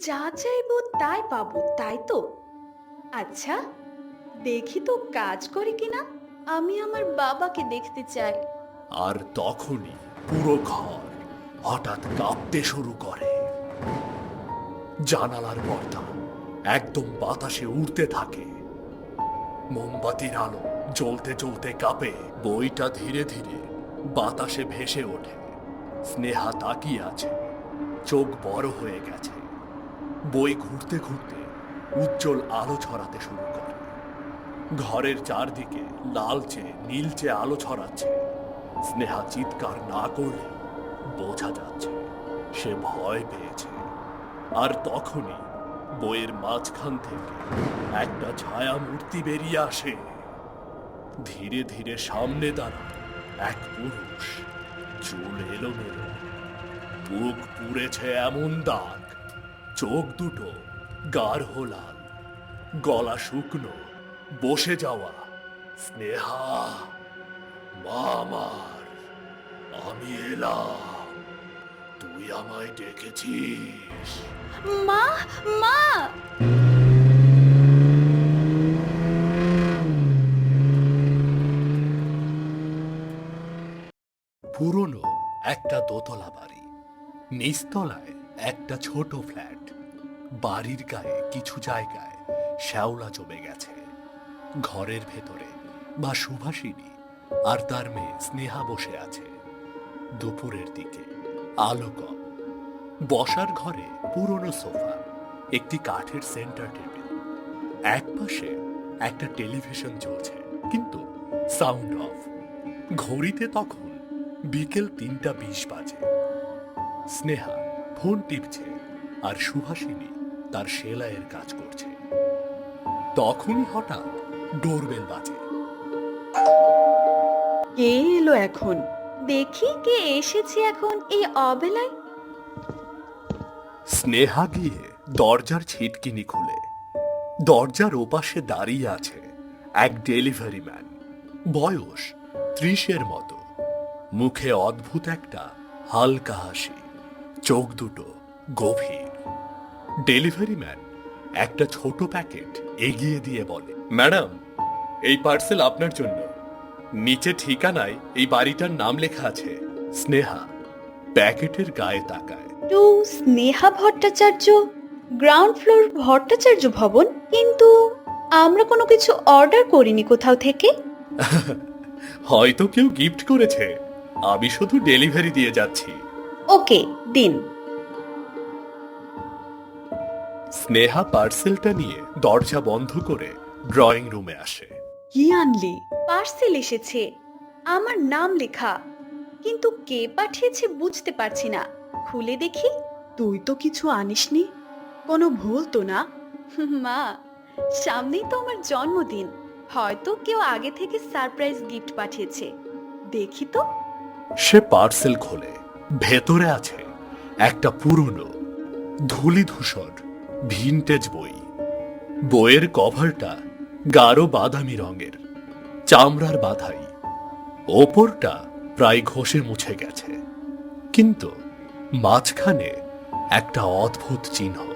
যা চাইব তাই পাবো, তাই তো? আচ্ছা দেখি তো কাজ করে কিনা আমি আমার বাবাকে দেখতে চাই। আর তখনই পুরো ঘর হঠাৎ কাঁপতে শুরু করে। জানালার পর্দা একদম বাতাসে উড়তে থাকে। মোমবাতির আলো জ্বলতে জ্বলতে কাঁপে। বইটা ধীরে ধীরে বাতাসে ভেসে ওঠে। স্নেহা তাকিয়ে আছে। চোখ বড় হয়ে গেছে। বই ঘুরতে ঘুরতে উজ্জ্বল আলো ছড়াতে শুরু করে। ঘরের চারদিকে লালচে, নীলচে আলো ছড়াচ্ছে। স্নেহা চিৎকার না করলে বোঝা যাচ্ছে সে ভয় পেয়েছে। আর তখনই বইয়ের মাঝখান থেকে একটা ছায়া মূর্তি বেরিয়ে আসে। ধীরে ধীরে সামনে দাঁড়ায় এক পুরুষ। চুল এলোমেলো। বুক পুড়েছে এমন দাগ চোখ দুটো গাঢ় লাল গলা শুকনো বসে যাওয়া স্নেহা মামার আমি এলাম তুই আমায় ডেকেছিস। মা মা! পুরনো একটা দোতলা বাড়ি নিচতলায় একটা ছোট ফ্ল্যাট। বাড়ির গায়ে কিছু জায়গায় শ্যাওলা জমে গেছে। ঘরের ভেতরে বা সুভাষিনী আর তার মেয়ে স্নেহা বসে আছে। দুপুরের দিকে আলো কম বসার ঘরে পুরনো সোফা, একটি কাঠের সেন্টার টেবিল। এক পাশে একটা টেলিভিশন চলছে কিন্তু সাউন্ড অফ। ঘড়িতে তখন বিকেল তিনটা বিশ বাজে। স্নেহা ফোন টিপছে আর সুভাষিনী তার সেলাইয়ের কাজ করছে। তখনই হঠাৎ ডোরবেল বাজে। কে এলো এখন? দেখি কে এসেছে এখন এই অবেলায়। স্নেহা গিয়ে দরজার ছিটকিনি খুলে। দরজার ওপাশে দাঁড়িয়ে আছে এক ডেলিভারি ম্যান। বয়স ত্রিশের মতো। মুখে অদ্ভুত একটা হালকা হাসি। চোখ দুটো গভীর। ডেলিভারি ম্যান একটা ছোট প্যাকেট এগিয়ে দিয়ে বলে ম্যাডাম এই পার্সেল আপনার জন্য। নিচে ঠিকানায় এই বাড়িটার নাম লেখা আছে স্নেহা। প্যাকেটের গায়ে তাকায়। To Sneha Bhattacharya? Ground floor Bhattacharya Bhavan? কিন্তু আমরা কোনো কিছু অর্ডার করিনি কোথাও থেকে? হয়তো কেউ গিফট করেছে। আমি শুধু ডেলিভারি দিয়ে যাচ্ছি। ওকে দিন। স্নেহা পার্সেলটা নিয়ে দরজা বন্ধ করে ড্রয়িং রুমে আসে। কি আনলি? পার্সেল এসেছে। আমার নাম লেখা। কিন্তু কে পাঠিয়েছে বুঝতে পারছি না। খুলে দেখি। তুই তো কিছু আনিসনি। কোনো ভুল তো না? মা সামনেই তো আমার জন্মদিন। হয়তো কেউ আগে থেকে সারপ্রাইজ গিফট পাঠিয়েছে। দেখি তো। সে পার্সেল খোলে। ভেতরে আছে একটা পুরনো ধুলি ধূসর ভিনটেজ বই। বইয়ের কভারটা গাঢ় বাদামি রঙের, চামড়ার বাধাই। ওপরটা প্রায় ঘষে মুছে গেছে। কিন্তু মাঝখানে একটা অদ্ভুত চিহ্ন,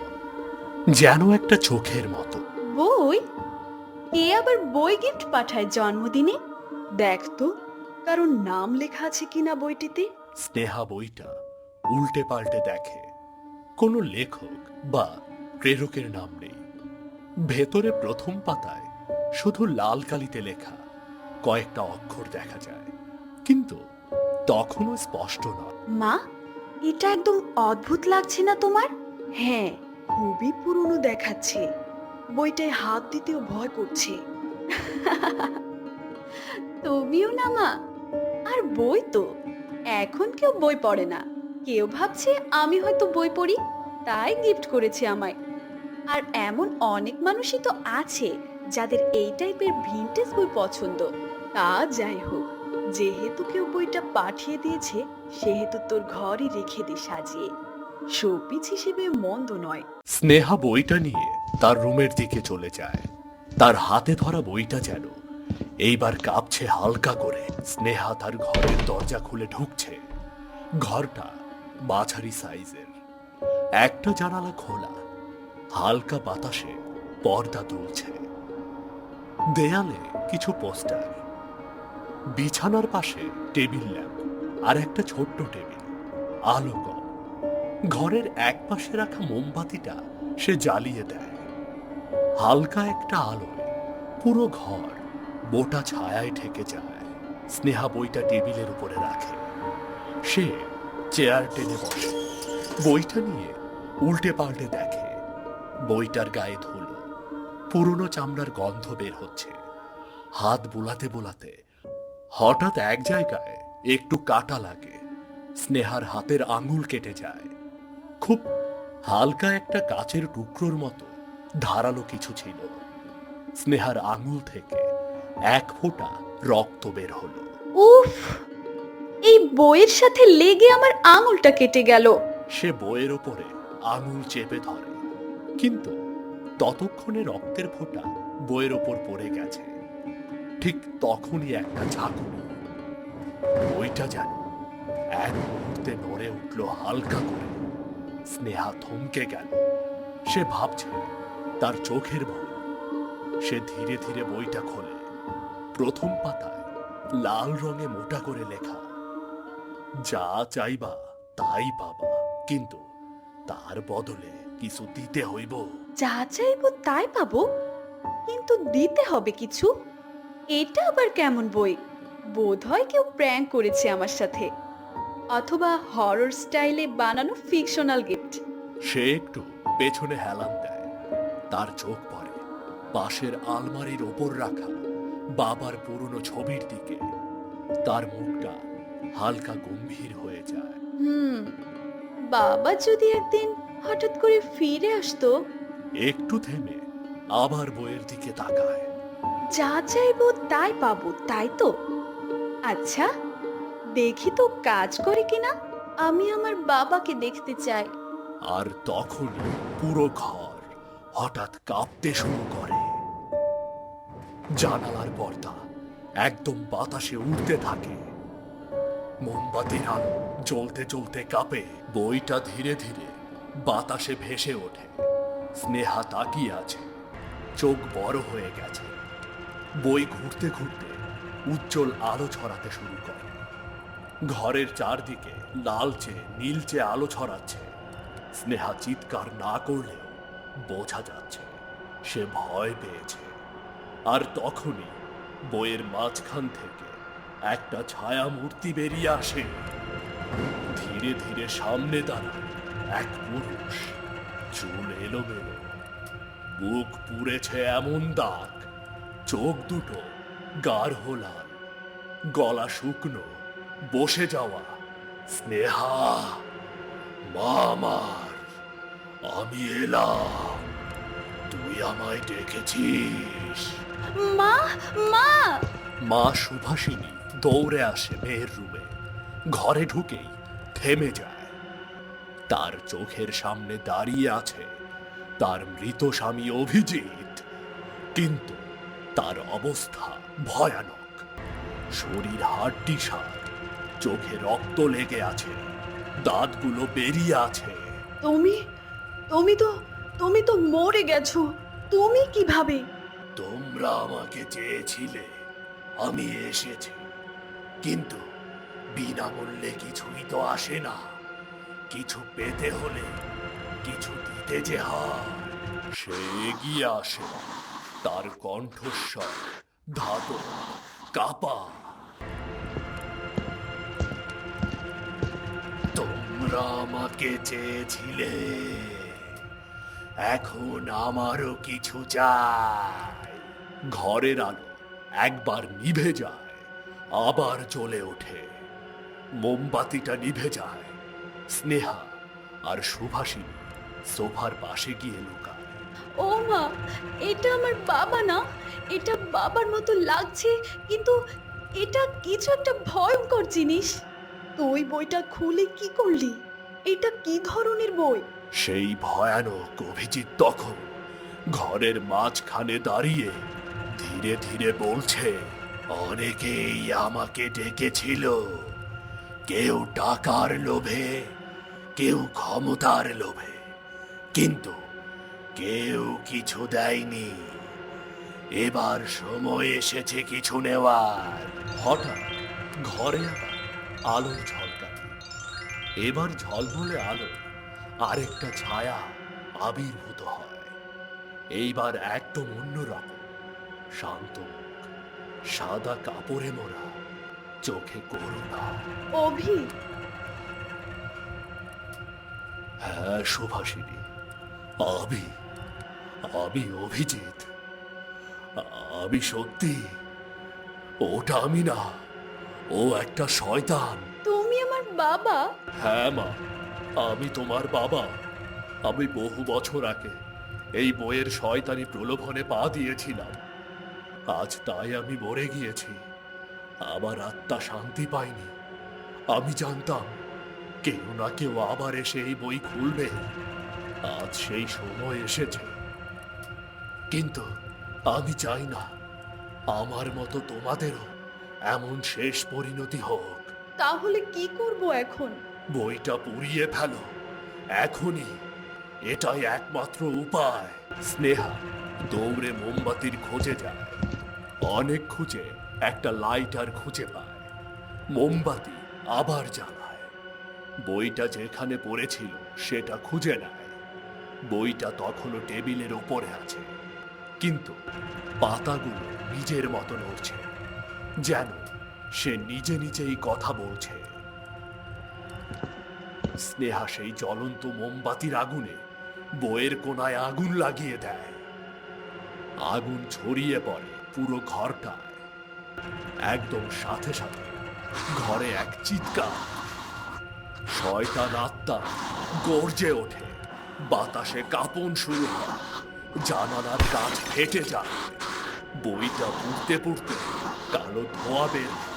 যেন একটা চোখের মতো। বই? এ আবার বই গিফট পাঠায় জন্মদিনে? দেখ তো কারণ নাম লেখা আছে কিনা বইটিতে? স্নেহা বইটা উল্টে পাল্টে দেখে। কোনো লেখক বা প্রেরকের নাম নেই। ভেতরে প্রথম পাতায় শুধু লাল কালিতে লেখা কয়েকটা অক্ষর দেখা যায়, কিন্তু তখনও স্পষ্ট নয়। মা, এটা একদম অদ্ভুত লাগছে না তোমার? হ্যাঁ খুবই পুরনো দেখাচ্ছে। বইটায় হাত দিতেও ভয় করছে। তুমিও না মা, আর বই তো। এখন কেউ বই পড়ে না। কেউ ভাবছে আমি হয়তো বই পড়ি, তাই গিফট করেছে আমায়। আর এমন অনেক মানুষই তো আছে যাদের এই টাইপের ভিনটেজ বই পছন্দ। তা যাই হোক, যেহেতু কেউ বইটা পাঠিয়ে দিয়েছে, সেহেতু তোর ঘরই রেখে দে সাজিয়ে। শোপিস হিসেবে মন্দ নয়। স্নেহা বইটা নিয়ে তার রুমের দিকে চলে যায়। তার হাতে ধরা বইটা যেন এইবার কাঁপছে হালকা করে। স্নেহা তার ঘরের দরজা খুলে ঢুকছে। ঘরটা মাঝারি সাইজের। একটা জানালা খোলা। হালকা বাতাসে পর্দা দুলছে দেয়ালে কিছু পোস্টার। বিছানার পাশে টেবিল ল্যাম্প আর একটা ছোট্ট টেবিল। আলো কম। ঘরের এক পাশে রাখা মোমবাতিটা সে জ্বালিয়ে দেয়। হালকা একটা আলোয় পুরো ঘর মোটা ছায়ায় ঠেকে যায়। স্নেহা বইটা টেবিলের উপরে রাখে। সে চেয়ার টেনে বসে। বইটা নিয়ে উল্টে পাল্টে দেখে। বইটার গায়ে ধুলো। পুরনো চামড়ার গন্ধ বের হচ্ছে। হাত বুলাতে বুলাতে হঠাৎ এক জায়গায় একটু কাটা লাগে। স্নেহার হাতের আঙুল কেটে যায়। খুব হালকা একটা কাচের টুকরোর মতো ধারালো কিছু ছিল। স্নেহার আঙুল থেকে এক ফোঁটা রক্ত বের হলো। উফ এই বইয়ের সাথে লেগে আমার আঙুলটা কেটে গেল। সে বইয়ের ওপরে আঙুল চেপে ধরে। কিন্তু ততক্ষণে রক্তের ফোঁটা বইয়ের ওপর পড়ে গেছে। ঠিক তখনই একটা ঝাঁকুনি। বইটা যেন এক মুহূর্তে নড়ে উঠল হালকা করে। স্নেহা থমকে গেল। সে ভাবছে তার চোখের ভুল সে ধীরে ধীরে বইটা খোলে। প্রথম পাতায় লাল রঙে মোটা করে লেখা যা চাইবা তাই পাবা কিন্তু তার বদলে কিছু দিতে হইব। যা চাইব তাই পাবো কিন্তু দিতে হবে কিছু? এটা আবার কেমন বই? বোধ হয় কেউ প্র্যাঙ্ক করেছে আমার সাথে অথবা হরর স্টাইলে বানানো ফিকশনাল গিফট সে একটু পেছনে হেলান দেয় তার চোখ পড়ে পাশের আলমারির ওপর রাখা বাবার পুরনো ছবির দিকে। তার মুখটা হালকা গম্ভীর হয়ে যায়। হুম বাবা যদি একদিন হঠাৎ করে ফিরে আসতো? একটু থেমে আবার বইয়ের দিকে তাকায়। যা চাইব তাই পাবো তাই তো? আচ্ছা দেখি তো কাজ করে কিনা? আমি আমার বাবাকে দেখতে চাই। আর তখন পুরো ঘর হঠাৎ কাঁপতে শুরু করে। জানালার পর্দা একদম বাতাসে উঠতে থাকে। মোমবাতির আলো জ্বলতে জ্বলতে কাঁপে। বইটা ধীরে ধীরে বাতাসে ভেসে ওঠে। স্নেহা তাকিয়ে আছে। চোখ বড় হয়ে গেছে। বই ঘুরতে ঘুরতে উজ্জ্বল আলো ছড়াতে শুরু করে। ঘরের চারদিকে লালচে, নীলচে আলো ছড়াচ্ছে। স্নেহা চিৎকার না করলে বোঝা যাচ্ছে সে ভয় পেয়েছে। আর তখনই বইয়ের মাঝখান থেকে একটা ছায়া মূর্তি বেরিয়ে আসে। ধীরে ধীরে সামনে দাঁড়ায় এক পুরুষ, চুল এলোমেলো, বুক পুড়েছে এমন দাগ, চোখ দুটো গাঢ় লাল, গলা শুকনো, বসে যাওয়া, স্নেহা, মা আমার, আমি এলাম। তুই আমায় ডেকেছিস। মা মা! মা সুভাষিনী দৌড়ে আসে মেয়ের রুমে। ঘরে ঢুকেই থেমে যায়। তার চোখের সামনে দাঁড়িয়ে আছে তার মৃত স্বামী অভিজিৎ। কিন্তু তার অবস্থা ভয়ানক। শরীর হাড্ডি সার চোখে রক্ত লেগে আছে দাঁতগুলো বেরিয়ে আছে। তুমি তুমি তো তুমি তো মরে গেছো। তুমি কীভাবে? তোমরা আমাকে চেয়েছিলে, আমি এসেছি। কিন্তু বিনামূল্যে কিছুই তো আসে না। কিছু পেতে হলে কিছু দিতে যে হয়। সে এগিয়ে আসে, তার কণ্ঠস্বর ধাতু কাপা। তোমরা আমাকে চেয়েছিলে। এখন আমারও কিছু চাই। ঘরের আলো একবার নিভে যায়, আবার জ্বলে ওঠে। মোমবাতিটা নিভে যায়, স্নেহা আর সুভাষিনী সোফার পাশে গিয়ে লুকায়। ও মা, এটা আমার বাবা না, এটা বাবার মতো লাগছে, কিন্তু এটা কিছু একটা ভয়ঙ্কর জিনিস। তুই বইটা খুলে কি করলি? এটা কি ধরনের বই? সেই ভয়ানক অভিজিৎ তখন ঘরের মাঝখানে দাঁড়িয়ে ধীরে ধীরে বলছে, অনেকেই আমাকে ডেকেছিল। কেউ টাকার লোভে, কেউ ক্ষমতার লোভে। কিন্তু কেউ কিছু দেয়নি। এবার সময় এসেছে কিছু নেওয়ার। হঠাৎ ঘরে আবার আলোর এবার ঝলমলে আলো। আরেকটা ছায়া আবির্ভূত হয়। এইবার একদম অন্যরকম শান্ত সাদা কাপড়ে মোড়া চোখে করুণা। অভি! হ্যাঁ সুভাষিনী। আমি আমি অভিজিৎ। আমি সত্যি ওটা আমি না ও একটা শয়তান। তুমি আমার বাবা? হ্যাঁ মা। আমি তোমার বাবা। আমি বহু বছর আগে এই বইয়ের শয়তানি প্রলোভনে পা দিয়েছিলাম। আজ তাই আমি মরে গিয়েছি। আমার আত্মা শান্তি পায়নি। আমি জানতাম কেউ না কেউ আবার এসে এই বই খুলবে। আজ সেই সময় এসেছে। কিন্তু আমি চাই না আমার মতো তোমাদেরও এমন শেষ পরিণতি হোক। তাহলে কি করব এখন? বইটা পুড়িয়ে ফেলো। এখনই। এটাই একমাত্র উপায়। স্নেহা, দৌড়ে মোমবাতির খোঁজে যায়। অনেক খুঁজে একটা লাইটার খুঁজে পায়। মোমবাতি আবার জ্বালায়। বইটা যেখানে পড়েছিল, সেটা খুঁজে নেয়। বইটা তখনও টেবিলের ওপরে আছে। কিন্তু পাতাগুলো নিজের মতো নড়ছে। যেন সে নিজে নিজেই কথা বলছে। স্নেহা সেই জ্বলন্ত মোমবাতির আগুনে বইয়ের কোনায় আগুন লাগিয়ে দেয়। আগুন ছড়িয়ে পড়ে পুরো ঘরটায়। একদম সাথে সাথে ঘরে এক চিৎকার। শয়তান আত্মা গর্জে ওঠে। বাতাসে কাঁপন শুরু হয়। জানালার কাজ ফেটে যায়। বইটা পুড়তে পুড়তে কালো ধোয়া বের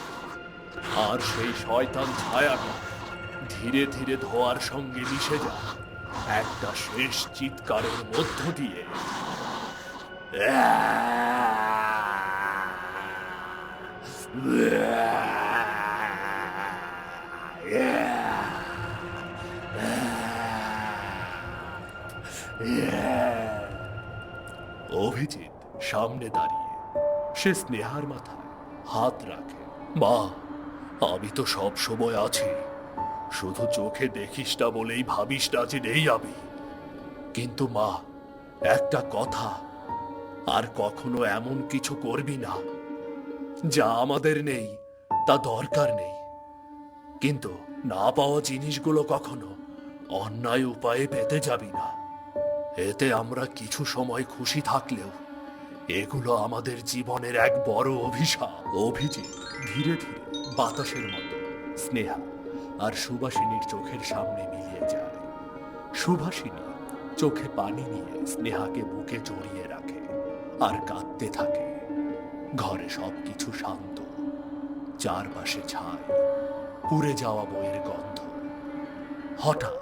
আর সেই শয়তান ছায়াটা ধীরে ধীরে ধোয়ার সঙ্গে মিশে যায়। একটা শেষ চিৎকারের মধ্য দিয়ে। অভিজিৎ সামনে দাঁড়িয়ে, সে স্নেহার মাথায় হাত রাখে। মা, আমি তো সব সময় আছি। শুধু চোখে দেখিস না বলেই ভাবিস না যে নেই আমি। কিন্তু মা, একটা কথা, আর কখনো এমন কিছু করবি না। যা আমাদের নেই, তা দরকার নেই। কিন্তু না পাওয়া জিনিসগুলো কখনো অন্যায় উপায়ে পেতে যাবি না। এতে আমরা কিছু সময় খুশি থাকলেও এগুলো আমাদের জীবনের এক বড় অভিশাপ, অভিজিৎ, ধীরে ধীরে বাতাসের মতো, স্নেহা। আর সুভাষিনীর চোখের সামনে মিলিয়ে যায়। সুভাষিনী চোখে পানি নিয়ে স্নেহাকে বুকে জড়িয়ে রাখে আর কাঁদতে থাকে। ঘরে সবকিছু শান্ত, চারপাশে ছাই, পুড়ে যাওয়া বইয়ের গন্ধ। হঠাৎ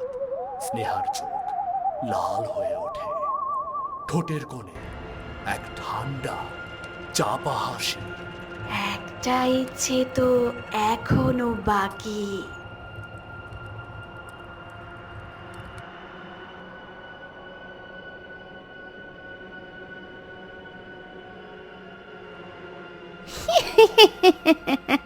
স্নেহার চোখ লাল হয়ে ওঠে। ঠোঁটের কোণে এক ঠান্ডা, চাপা হাসি। একটা ইচ্ছে তো এখনও বাকি। he